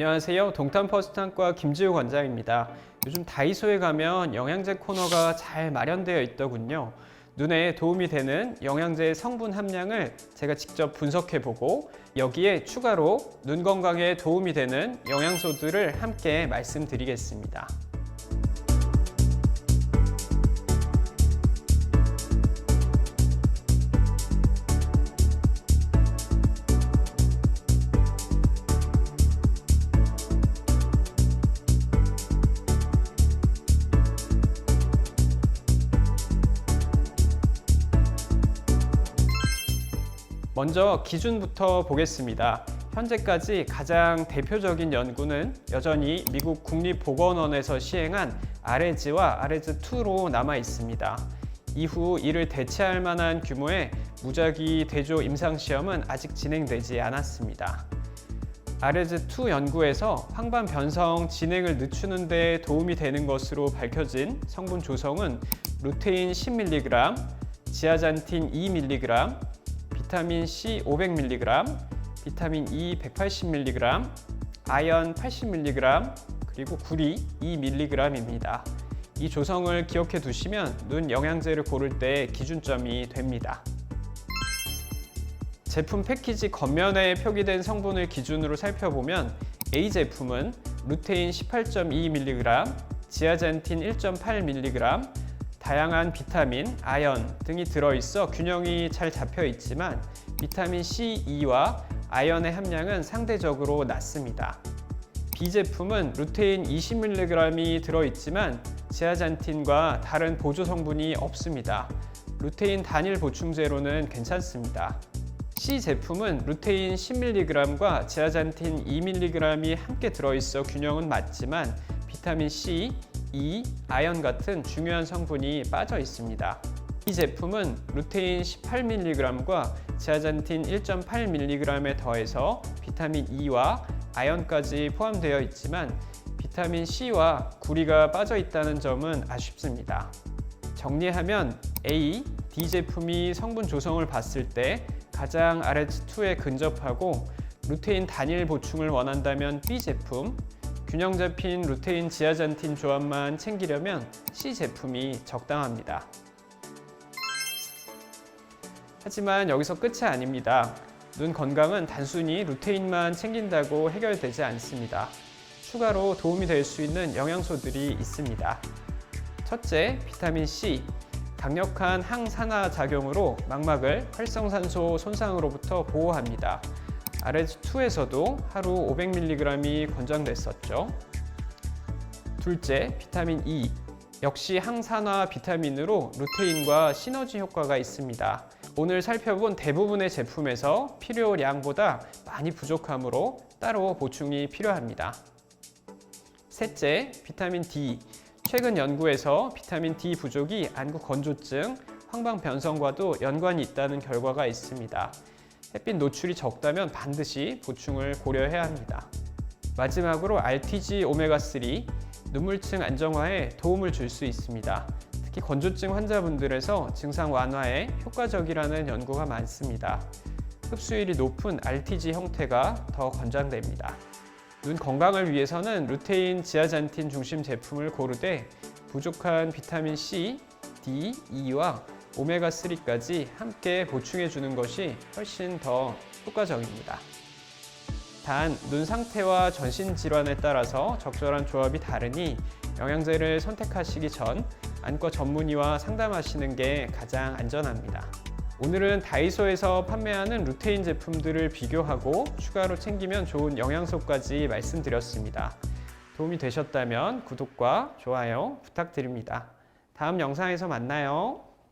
안녕하세요. 동탄퍼스탄과 김지우 관장입니다. 요즘 다이소에 가면 영양제 코너가 잘 마련되어 있더군요. 눈에 도움이 되는 영양제의 성분 함량을 제가 직접 분석해 보고 여기에 추가로 눈 건강에 도움이 되는 영양소들을 함께 말씀드리겠습니다. 먼저 기준부터 보겠습니다. 현재까지 가장 대표적인 연구는 여전히 미국 국립보건원에서 시행한 아레즈와 아레즈2로 남아 있습니다. 이후 이를 대체할 만한 규모의 무작위 대조 임상시험은 아직 진행되지 않았습니다. 아레즈2 연구에서 황반 변성 진행을 늦추는 데 도움이 되는 것으로 밝혀진 성분 조성은 루테인 10mg, 지아잔틴 2mg, 비타민 C 500mg, 비타민 E 180mg, 아연 80mg, 그리고 구리 2mg입니다. 이 조성을 기억해 두시면 눈 영양제를 고를 때 기준점이 됩니다. 제품 패키지 겉면에 표기된 성분을 기준으로 살펴보면 A 제품은 루테인 18.2mg, 지아젠틴 1.8mg, 다양한 비타민, 아연 등이 들어있어 균형이 잘 잡혀 있지만 비타민 C, E와 아연의 함량은 상대적으로 낮습니다. B 제품은 루테인 20mg이 들어있지만 지아잔틴과 다른 보조 성분이 없습니다. 루테인 단일 보충제로는 괜찮습니다. C 제품은 루테인 10mg과 지아잔틴 2mg이 함께 들어있어 균형은 맞지만 비타민 C, E, 아연 같은 중요한 성분이 빠져 있습니다. 이 제품은 루테인 18mg과 지아잔틴 1.8mg에 더해서 비타민 E와 아연까지 포함되어 있지만 비타민 C와 구리가 빠져 있다는 점은 아쉽습니다. 정리하면 A, D 제품이 성분 조성을 봤을 때 가장 RH2에 근접하고 루테인 단일 보충을 원한다면 B 제품, 균형 잡힌 루테인 지아잔틴 조합만 챙기려면 C 제품이 적당합니다. 하지만 여기서 끝이 아닙니다. 눈 건강은 단순히 루테인만 챙긴다고 해결되지 않습니다. 추가로 도움이 될 수 있는 영양소들이 있습니다. 첫째, 비타민 C. 강력한 항산화 작용으로 망막을 활성산소 손상으로부터 보호합니다. RS2에서도 하루 500mg이 권장됐었죠. 둘째, 비타민 E. 역시 항산화 비타민으로 루테인과 시너지 효과가 있습니다. 오늘 살펴본 대부분의 제품에서 필요량보다 많이 부족하므로 따로 보충이 필요합니다. 셋째, 비타민 D. 최근 연구에서 비타민 D 부족이 안구 건조증, 황방 변성과도 연관이 있다는 결과가 있습니다. 햇빛 노출이 적다면 반드시 보충을 고려해야 합니다. 마지막으로 RTG 오메가3 눈물층 안정화에 도움을 줄 수 있습니다. 특히 건조증 환자분들에서 증상 완화에 효과적이라는 연구가 많습니다. 흡수율이 높은 RTG 형태가 더 권장됩니다. 눈 건강을 위해서는 루테인 지아잔틴 중심 제품을 고르되 부족한 비타민 C, D, E와 오메가3까지 함께 보충해 주는 것이 훨씬 더 효과적입니다. 단, 눈 상태와 전신 질환에 따라서 적절한 조합이 다르니 영양제를 선택하시기 전 안과 전문의와 상담하시는 게 가장 안전합니다. 오늘은 다이소에서 판매하는 루테인 제품들을 비교하고 추가로 챙기면 좋은 영양소까지 말씀드렸습니다. 도움이 되셨다면 구독과 좋아요 부탁드립니다. 다음 영상에서 만나요.